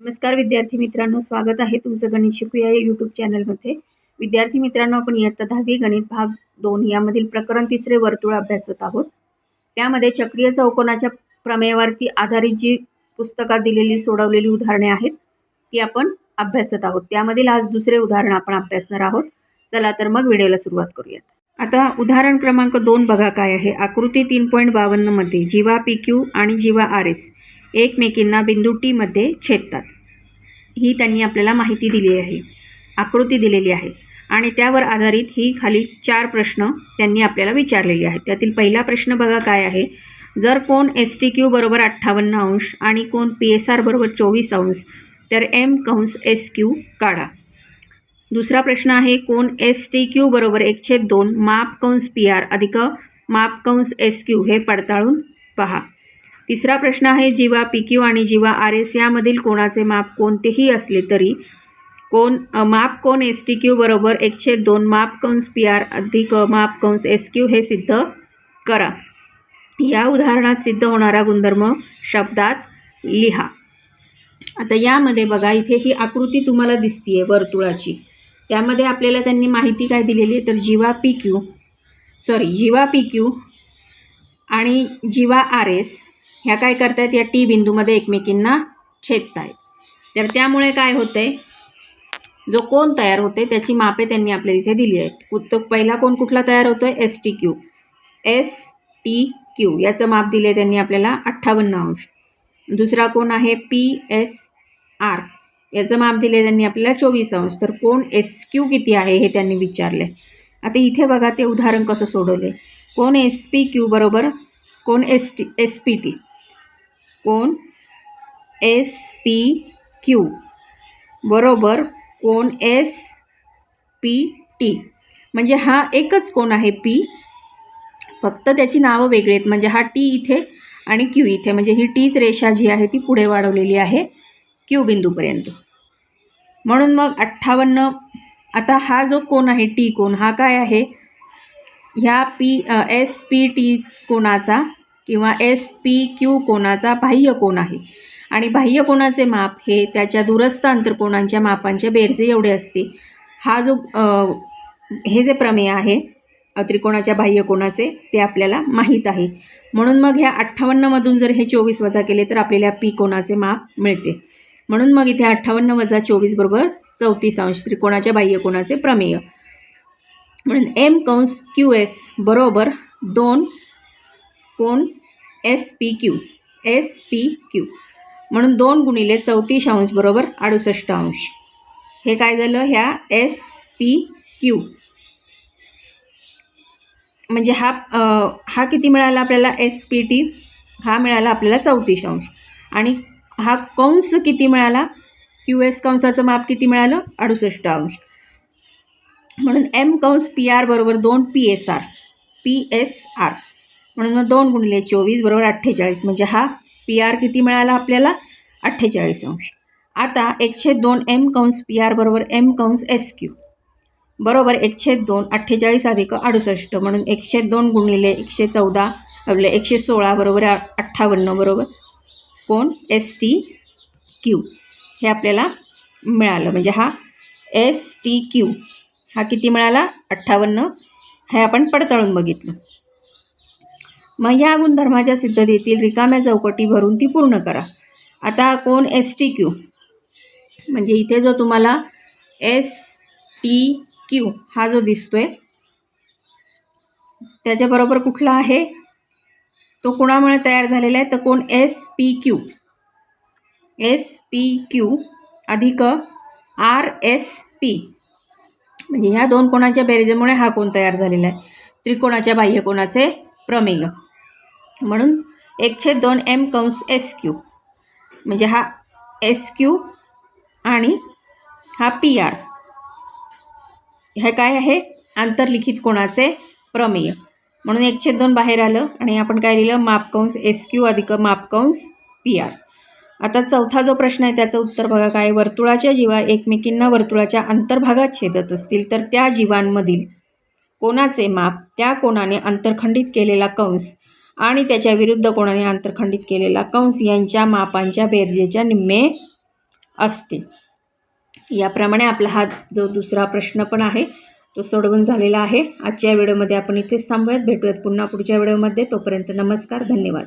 नमस्कार विद्यार्थी मित्रांनो स्वागत आहे तुमचं गणित शिकूया या यूट्यूब चॅनलमध्ये विद्यार्थी मित्रांनो आपण इयत्ता दहावी गणित भाग दोन यामधील प्रकरण तिसरे वर्तुळ अभ्यासत आहोत. त्यामध्ये चक्रीय चौकोनाच्या प्रमेयावरती आधारित जी पुस्तकात दिलेली सोडवलेली उदाहरणे आहेत ती आपण अभ्यासत आहोत. त्यामधील आज दुसरे उदाहरण आपण अभ्यासणार आहोत. चला तर मग व्हिडिओला सुरुवात करूयात. आता उदाहरण क्रमांक दोन बघा काय आहे. आकृती तीन पॉईंट बावन्नमध्ये जीवा पी क्यू आणि जीवा आर एस. एकमेकींना बिंदू टीमध्ये छेदतात. ही त्यांनी आपल्याला माहिती दिली आहे आकृती दिलेली आहे. आणि त्यावर आधारित ही खाली चार प्रश्न त्यांनी आपल्याला विचारलेले आहेत. त्यातील पहिला प्रश्न बघा काय आहे. जर कोण एस टी क्यू बरोबर अठ्ठावन्न अंश आणि कोण पी एस आर बरोबर चोवीस अंश तर एम कंस एस क्यू काढा. दुसरा प्रश्न आहे कोण एस टी क्यू बरोबर एकशे दोन माप कंस पी आर अधिक माप कंस एस क्यू हे पडताळून पहा. तिसरा प्रश्न आहे जीवा पी क्यू आणि जीवा आर एस यामधील कोणाचे माप कोणतेही असले तरी कोण माप कोण एस टी क्यू बरोबर एकशे दोन माप कंस पी आर अधिक माप कंस एस क्यू हे सिद्ध करा. या उदाहरणात सिद्ध होणारा गुणधर्म शब्दात लिहा. आता यामध्ये बघा इथे ही आकृती तुम्हाला दिसतीये वर्तुळाची. त्यामध्ये आपल्याला त्यांनी माहिती काय दिलेली आहे? तर जीवा पी क्यू सॉरी जीवा पी क्यू आणि जीवा आर एस ह्या काय करतायत? या टी बिंदूमध्ये एकमेकींना छेदतायत. तर त्यामुळे काय होते जो कोण तयार होते त्याची मापे त्यांनी आपल्या इथे दिली आहेत. उत्तर पहिला कोण कुठला तयार होतो आहे S T Q S T Q याचं माप दिले त्यांनी आपल्याला अठ्ठावन्न अंश. दुसरा कोण आहे? पी एस आर याचं माप दिले त्यांनी आपल्याला चोवीस अंश. तर कोण एस क्यू किती आहे हे त्यांनी विचारले आता इथे बघा ते उदाहरण कसं सोडवले कोण एस पी क्यू बरोबर? कोण S T S P T कोण? एस पी क्यू बरोबर. कोण? एस पी टी म्हणजे हा एकच कोण आहे? पी फक्त त्याची नावं वेगळी आहेत. म्हणजे हा टी इथे आणि क्यू इथे. म्हणजे ही टीच रेषा जी आहे ती पुढे वाढवलेली आहे क्यू बिंदूपर्यंत. म्हणून मग अठ्ठावन्न आता हा जो कोण आहे? टी कोण? हा काय आहे? ह्या पी एस पी टी कोणाचा? किंवा एस पी क्यू कोणाचा बाह्य कोण आहे? आणि बाह्य कोणाचे माप हे त्याच्या दूरस्थ अंतरकोणांच्या मापांच्या बेरजे एवढे असते. हा जो हे जे प्रमेय आहे त्रिकोणाच्या बाह्य कोणाचे ते आपल्याला माहीत आहे. म्हणून मग ह्या अठ्ठावन्नमधून जर हे चोवीस वजा केले तर आपल्याला पी कोणाचे माप मिळते. म्हणून मग इथे अठ्ठावन्न वजा चोवीस बरोबर चौतीस अंश त्रिकोणाच्या बाह्य कोणाचे प्रमेय. म्हणून एम कंस क्यू एस बरोबर दोन कोण? S P Q S P Q म्हणून दोन गुणिले चौतीस अंश बरोबर अडुसष्ट अंश. हे काय झालं? ह्या एस पी क्यू म्हणजे हा हा किती मिळाला आपल्याला? एस पी टी हा मिळाला आपल्याला चौतीस अंश. आणि हा कंस किती मिळाला? क्यू एस कंसाचं माप किती मिळालं? अडुसष्ट अंश. म्हणून एम कंस पी आर बरोबर दोन P S R P S R म्हणून मग दोन गुणिले चोवीस बरोबर अठ्ठेचाळीस. म्हणजे हा पी आर किती मिळाला आपल्याला? अठ्ठेचाळीस अंश. आता एकशे दोन एम कंस पी आर बरोबर एम कंस एस क्यू बरोबर एकशे दोन अठ्ठेचाळीस अधिक अडुसष्ट. म्हणून एकशे दोन गुणिले एकशे चौदा आपले एकशे सोळा बरोबर अठ्ठावन्न बरोबर कोण? एस टी क्यू हे आपल्याला मिळालं. म्हणजे हा एस टी क्यू हा किती मिळाला? अठ्ठावन्न. हे आपण पडताळून बघितलं. मग ह्या गुणधर्माच्या सिद्धतेतील रिकाम्या चौकटी भरून ती पूर्ण करा. आता कोण एस टी क्यू म्हणजे इथे जो तुम्हाला एस टी क्यू हा जो दिसतो आहे त्याच्याबरोबर कुठला आहे? तो कोणामुळे तयार झालेला आहे? तर कोण S P Q S P Q अधिक आर एस पी म्हणजे ह्या दोन कोणाच्या बेरजेमुळे हा कोण तयार झालेला आहे? त्रिकोणाच्या बाह्यकोणाचे प्रमेय. म्हणून एकशे दोन एम कंस एस क्यू म्हणजे हा एस क्यू आणि हा पी आर हे काय आहे? आंतरलिखित कोणाचे प्रमेय. म्हणून एकशे दोन बाहेर आलं आणि आपण काय लिहिलं? मापकंस एस क्यू अधिक मापकंस पी आर आता चौथा जो प्रश्न आहे त्याचं उत्तर बघा काय? वर्तुळाच्या जीवा एकमेकींना वर्तुळाच्या अंतर्भागात छेदत असतील तर त्या जीवांमधील कोणाचे माप त्या कोणाने अंतरखंडित केलेला कंस आणि त्याच्या विरुद्ध कोणाने आंतरखंडित केलेला कंस यांच्या मापांच्या बेरजेच्या निम्मे असते याप्रमाणे आपला हा जो दुसरा प्रश्न पण आहे तो सोडवून झालेला आहे. आजच्या व्हिडिओमध्ये आपण इथेच थांबूयात. भेटूयात पुन्हा पुढच्या व्हिडिओमध्ये. तोपर्यंत नमस्कार धन्यवाद.